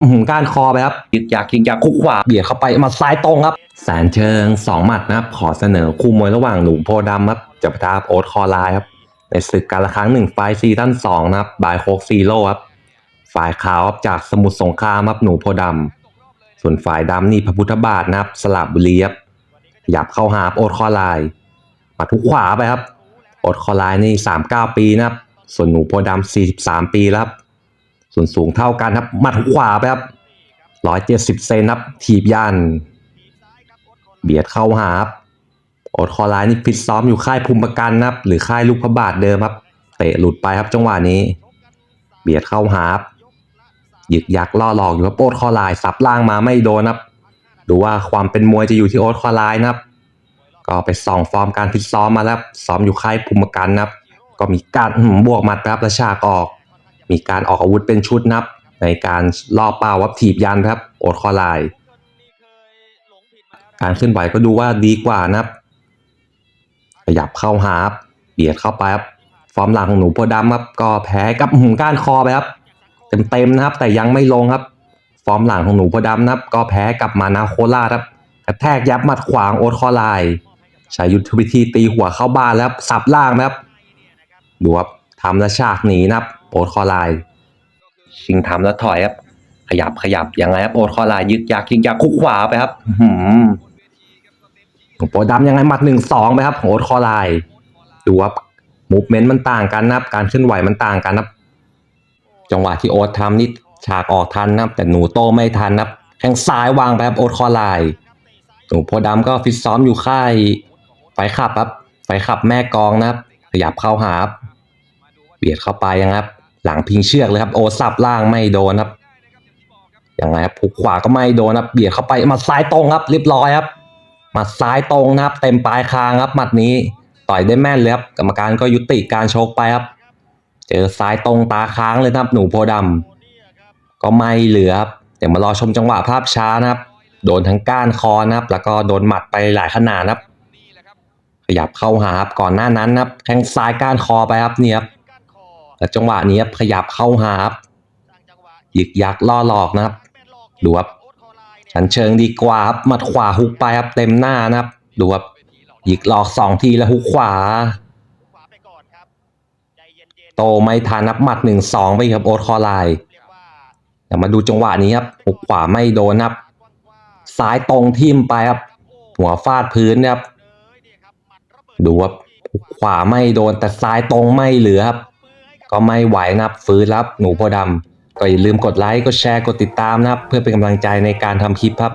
อื้อหือก้านคอไปครับยึกยักยึกยักคุกขวาเบียดเข้าไปมาซ้ายตรงครับ แสนเชิงสองหมัดนะครับ ขอเสนอคู่มวยระหว่างหนูโพธิ์ดำครับจะปะทะโอ๊ตคอลน์ครับ ในศึกการละครั้งหนึ่งไฟท์ซีซั่นสองนะครับบายโคกซีโร่ครับฝ่ายขาวครับจากสมุทรสงครามครับหนูโพธิ์ดำส่วนฝ่ายดำนี่พระพุทธบาทนะครับ สลับบุรีครับขยับเข้าหาโอ๊ตคอไลน์มาทุกขวาไปครับโอ๊ตคอไลน์นี่สามเก้าปีนะครับ ส่วนหนูโพธิ์ดำสี่สิบสามปีแล้วครับ ส่วนสูงเท่ากันครับหมัดขวาไปครับร้อยเจ็ดสิบเซนครับถีบยันเบียดเข้าหาครับโอดคอไลน์นี่ฟิตซ้อมอยู่ค่ายภูมิประกันนะครับ หรือค่ายลูกพระบาทเดิมครับ เตะหลุดไปครับจังหวะนี้ เบียดเข้าหาครับหยึกยักล่อหลอกอยู่ครับโอดคอไลน์สับล่างมาไม่โดนครับ ดูว่าความเป็นมวยจะอยู่ที่โอดคอไลน์นะครับ ก็ไปส่องฟอร์มการฟิตซ้อมมาแล้วซ้อมอยู่ค่ายภูมิประกันนะครับ ก็มีการบวกหมัดครับและฉากออก มีการออกอาวุธเป็นชุดนับ ในการล่อเป้าวับถีบยันครับ โอดคอไลน์การเคลื่อนไหวก็ดูว่าดีกว่านะครับ ขยับเข้าหาเบียดเข้าไปครับ ฟอร์มหลังของหนูโพอดำครับ ก็แพ้กับหืมก้านคอไปครับ เต็มๆนะครับ แต่ยังไม่ลงครับ ฟอร์มหลังของหนูโพอดำนะครับ ก็แพ้กับมานาโคราครับกระแทกยับหมัดขวางโอดคอไลน์ใช้ยุทธวิธีตีหัวเข้าบ้านแล้วสับล่างนะครับดูครับทำแล้วฉากหนีนะครับ โอดคอไลน์ชิงทำแล้วถอยครับ ขยับขยับยังไงครับโอดคอไลน์ยึกยักยึกยักคุกขวาไปครับอื้อหือโปดำยังไงหมัดหนึ่งสองไปครับโอดคอไลน์ดูครับมูฟเมนต์มันต่างกันนะครับ การเคลื่อนไหวมันต่างกันนะครับ จังหวะที่โอ๊ตทำนี่ฉากออกทันนะครับแต่หนูโตไม่ทันนะครับแข้งซ้ายวางไปครับโอ๊ตคอไลน์หนูโพธิ์ดำก็ฟิตซ้อมอยู่ค่ายไฟขับครับไฟขับแม่กองนะครับขยับเข้าหาเบียดเข้าไปยังครับ หลังพิงเชือกเลยครับโอสับล่างไม่โดนครับยังไงครับผูกขวาก็ไม่โดนครับเบียดเข้าไปมาซ้ายตรงครับเรียบร้อยครับมัดซ้ายตรงนะครับ เต็มปลายคางครับหมัดนี้ต่อยได้แม่นเลยครับกรรมการก็ยุติการชกไปครับ เจอซ้ายตรงตาค้างเลยครับหนูโพธิ์ดำก็ไม่เหลือครับเดี๋ยวมารอชมจังหวะภาพช้านะครับ โดนทั้งก้านคอนะครับ แล้วก็โดนหมัดไปหลายขนาดนะครับ ขยับเข้าหาครับก่อนหน้านั้นนะครับแข้งซ้ายก้านคอไปครับเนี่ยครับ แล้วจังหวะนี้ขยับเข้าหาครับยึกยักล่อหลอกนะครับ ดูครับฉันเชิงดีกว่าครับมัดขวาฮุกไปครับเต็มหน้านะครับ ดูครับหยิกหลอกสองทีแล้วฮุกขวา โตไม่ทันนับหมัดหนึ่งสองไปครับโอ๊ตคอไลน์เดี๋ยวมาดูจังหวะนี้ครับฮุกขวาไม่โดนครับซ้ายตรงทิ่มไปครับ หัวฟาดพื้นครับ ดูว่าขวาไม่โดนแต่ซ้ายตรงไม่เหลือครับ ก็ไม่ไหวนะครับฟื้นรับหนูโพธิ์ดำก็อย่าลืมกดไลค์กดแชร์กดติดตามนะครับ เพื่อเป็นกำลังใจในการทำคลิปครับ